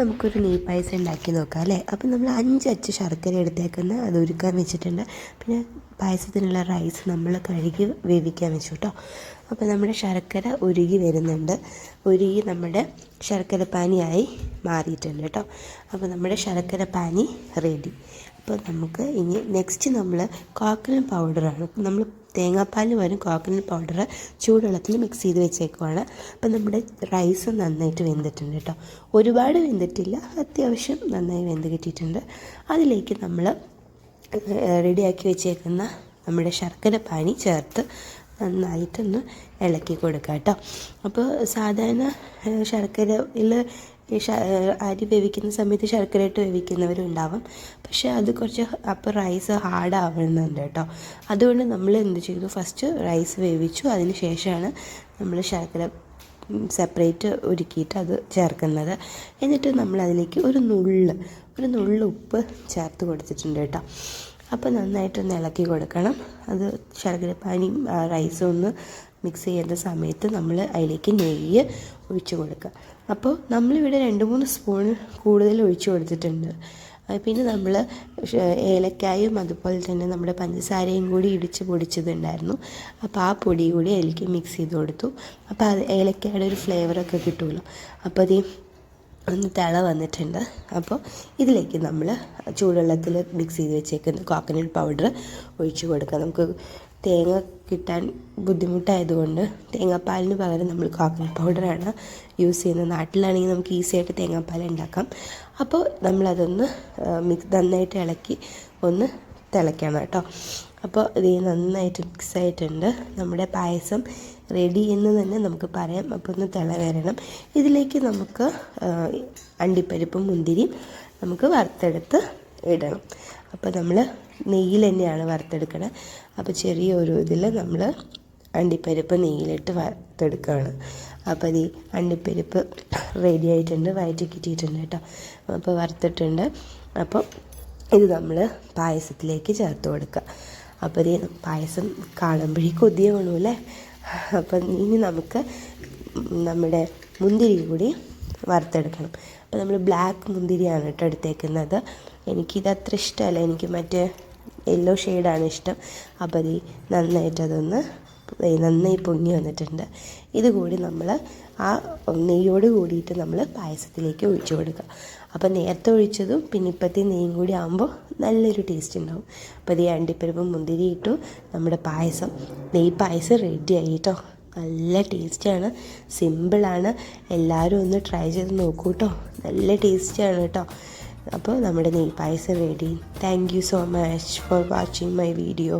നമുക്കൊരു നെയ് പായസം ഉണ്ടാക്കി നോക്കാം അല്ലേ? അപ്പം നമ്മൾ അഞ്ച് അച്ച് ശർക്കര എടുത്തേക്കുന്ന അത് ഉരുക്കാൻ വെച്ചിട്ടുണ്ട്. പിന്നെ പായസത്തിനുള്ള റൈസ് നമ്മൾ കഴുകി വേവിക്കാൻ വെച്ചു കേട്ടോ. അപ്പോൾ നമ്മുടെ ശർക്കര ഉരുകി വരുന്നുണ്ട്. ഉരുകി നമ്മുടെ ശർക്കര പാനിയായി മാറിയിട്ടുണ്ട് കേട്ടോ. അപ്പോൾ നമ്മുടെ ശർക്കര പാനി റെഡി അപ്പോൾ നമുക്ക് ഇനി നെക്സ്റ്റ് നമ്മൾ കോക്കനട്ട് പൗഡറാണ് നമ്മൾ തേങ്ങാപ്പാൽ വരും കോക്കനട്ട് പൗഡർ ചൂടുവെള്ളത്തിൽ മിക്സ് ചെയ്ത് വെച്ചേക്കുവാണ്. അപ്പം നമ്മുടെ റൈസ് നന്നായിട്ട് വെന്തിട്ടുണ്ട് കേട്ടോ. ഒരുപാട് വെന്തിട്ടില്ല അത്യാവശ്യം നന്നായി വെന്ത് കിട്ടിയിട്ടുണ്ട്. അതിലേക്ക് നമ്മൾ റെഡിയാക്കി വെച്ചേക്കുന്ന നമ്മുടെ ശർക്കര പാനി ചേർത്ത് നന്നായിട്ടൊന്ന് ഇളക്കി കൊടുക്കുക കേട്ടോ. അപ്പോൾ സാധാരണ ശർക്കരയിൽ ഈ അരി വേവിക്കുന്ന സമയത്ത് ശർക്കര ഇട്ട് വേവിക്കുന്നവരും ഉണ്ടാവും പക്ഷേ അത് കുറച്ച് അപ്പോൾ റൈസ് ഹാർഡ് ആവുന്നുണ്ട് കേട്ടോ. അതുകൊണ്ട് നമ്മൾ എന്ത് ചെയ്തു? ഫസ്റ്റ് റൈസ് വേവിച്ചു. അതിന് ശേഷമാണ് നമ്മൾ ശർക്കര സെപ്പറേറ്റ് ഒരുക്കിയിട്ട് അത് ചേർക്കുന്നത്. എന്നിട്ട് നമ്മൾ അതിലേക്ക് ഒരു നുള്ള് ഒരു നുള്ള് ഉപ്പ് ചേർത്ത് കൊടുത്തിട്ടുണ്ട് കേട്ടോ. അപ്പോൾ നന്നായിട്ടൊന്ന് ഇളക്കി കൊടുക്കണം. അത് ശർക്കരപ്പാനിയും റൈസും ഒന്ന് മിക്സ് ചെയ്യുന്ന സമയത്ത് നമ്മൾ അതിലേക്ക് നെയ്യ് ഒഴിച്ച് കൊടുക്കുക. അപ്പോൾ നമ്മളിവിടെ രണ്ട് മൂന്ന് സ്പൂൺ കൂടുതൽ ഒഴിച്ച് കൊടുത്തിട്ടുണ്ട്. പിന്നെ നമ്മൾ ഏലക്കായും അതുപോലെ തന്നെ നമ്മുടെ പഞ്ചസാരയും കൂടി ഇടിച്ച് പൊടിച്ചതുണ്ടായിരുന്നു. അപ്പോൾ ആ പൊടി കൂടി അതിലേക്ക് മിക്സ് ചെയ്ത് കൊടുത്തു. അപ്പോൾ അത് ഏലക്കായുടെ ഒരു ഫ്ലേവറൊക്കെ കിട്ടുമല്ലോ. അപ്പോൾ അത് ഒന്ന് തിള വന്നിട്ടുണ്ട്. അപ്പോൾ ഇതിലേക്ക് നമ്മൾ ചൂടുവെള്ളത്തിൽ മിക്സ് ചെയ്ത് വെച്ചേക്കുന്ന കോക്കനട്ട് പൗഡർ ഒഴിച്ച് കൊടുക്കുക. നമുക്ക് തേങ്ങ കിട്ടാൻ ബുദ്ധിമുട്ടായതുകൊണ്ട് തേങ്ങാപ്പാലിന് പകരം നമ്മൾ കോക്കനട്ട് പൗഡറാണ് യൂസ് ചെയ്യുന്നത്. നാട്ടിലാണെങ്കിൽ നമുക്ക് ഈസി ആയിട്ട് തേങ്ങാപ്പാൽ ഉണ്ടാക്കാം. അപ്പോൾ നമ്മളതൊന്ന് മിക്സ് നന്നായിട്ട് ഇളക്കി ഒന്ന് തിളയ്ക്കണം കേട്ടോ. അപ്പോൾ ഇത് നന്നായിട്ട് മിക്സ് ആയിട്ടുണ്ട്. നമ്മുടെ പായസം റെഡി എന്ന് തന്നെ നമുക്ക് പറയാം. അപ്പോൾ ഒന്ന് തിള വരണം. ഇതിലേക്ക് നമുക്ക് അണ്ടിപ്പരിപ്പും മുന്തിരിയും നമുക്ക് വറുത്തെടുത്ത് ഇടണം. അപ്പോൾ നമ്മൾ നെയ്യിൽ തന്നെയാണ് വറുത്തെടുക്കണത് അപ്പോൾ ചെറിയൊരു ഇതിൽ നമ്മൾ അണ്ടിപ്പരിപ്പ് നെയ്യിലിട്ട് വറുത്തെടുക്കുകയാണ് അപ്പോൾ ഈ അണ്ടിപ്പരിപ്പ് റെഡി ആയിട്ടുണ്ട് വയറ്റി കിട്ടിയിട്ടുണ്ട് കേട്ടോ. അപ്പോൾ വറുത്തിട്ടുണ്ട്. അപ്പോൾ ഇത് നമ്മൾ പായസത്തിലേക്ക് ചേർത്ത് കൊടുക്കുക അപ്പോൾ ഇത് പായസം കാണുമ്പോഴേ കൊതിയ അല്ലേ അപ്പം ഇനി നമുക്ക് നമ്മുടെ മുന്തിരി കൂടി വറുത്തെടുക്കണം. അപ്പോൾ നമ്മൾ ബ്ലാക്ക് മുന്തിരിയാണ് കേട്ടോ എടുത്തേക്കുന്നത്. എനിക്കിത് അത്ര ഇഷ്ടമല്ല. എനിക്ക് മറ്റേ യെല്ലോ ഷെയ്ഡാണ് ഇഷ്ടം. അപ്പോൾ അത് നന്നായിട്ട് അതൊന്ന് നന്നായി പൊങ്ങി വന്നിട്ടുണ്ട്. ഇതുകൂടി നമ്മൾ ആ നെയ്യോട് കൂടിയിട്ട് നമ്മൾ പായസത്തിലേക്ക് ഒഴിച്ചു കൊടുക്കുക. അപ്പോൾ നേരത്തെ ഒഴിച്ചതും പിന്നെ ഇപ്പോഴത്തെ നെയ്യും കൂടി ആകുമ്പോൾ നല്ലൊരു ടേസ്റ്റ് ഉണ്ടാവും. അപ്പോൾ ഈ അണ്ടിപ്പരിപ്പ് മുന്തിരി ഇട്ടു. നമ്മുടെ പായസം. നെയ്യ് പായസം റെഡി ആയി നല്ല ടേസ്റ്റാണ്. സിമ്പിളാണ്. എല്ലാവരും ഒന്ന് ട്രൈ ചെയ്ത് നോക്കൂ കേട്ടോ നല്ല ടേസ്റ്റാണ് കേട്ടോ അപ്പോൾ നമ്മുടെ നെയ്യ് പായസം ready thank you so much for watching my video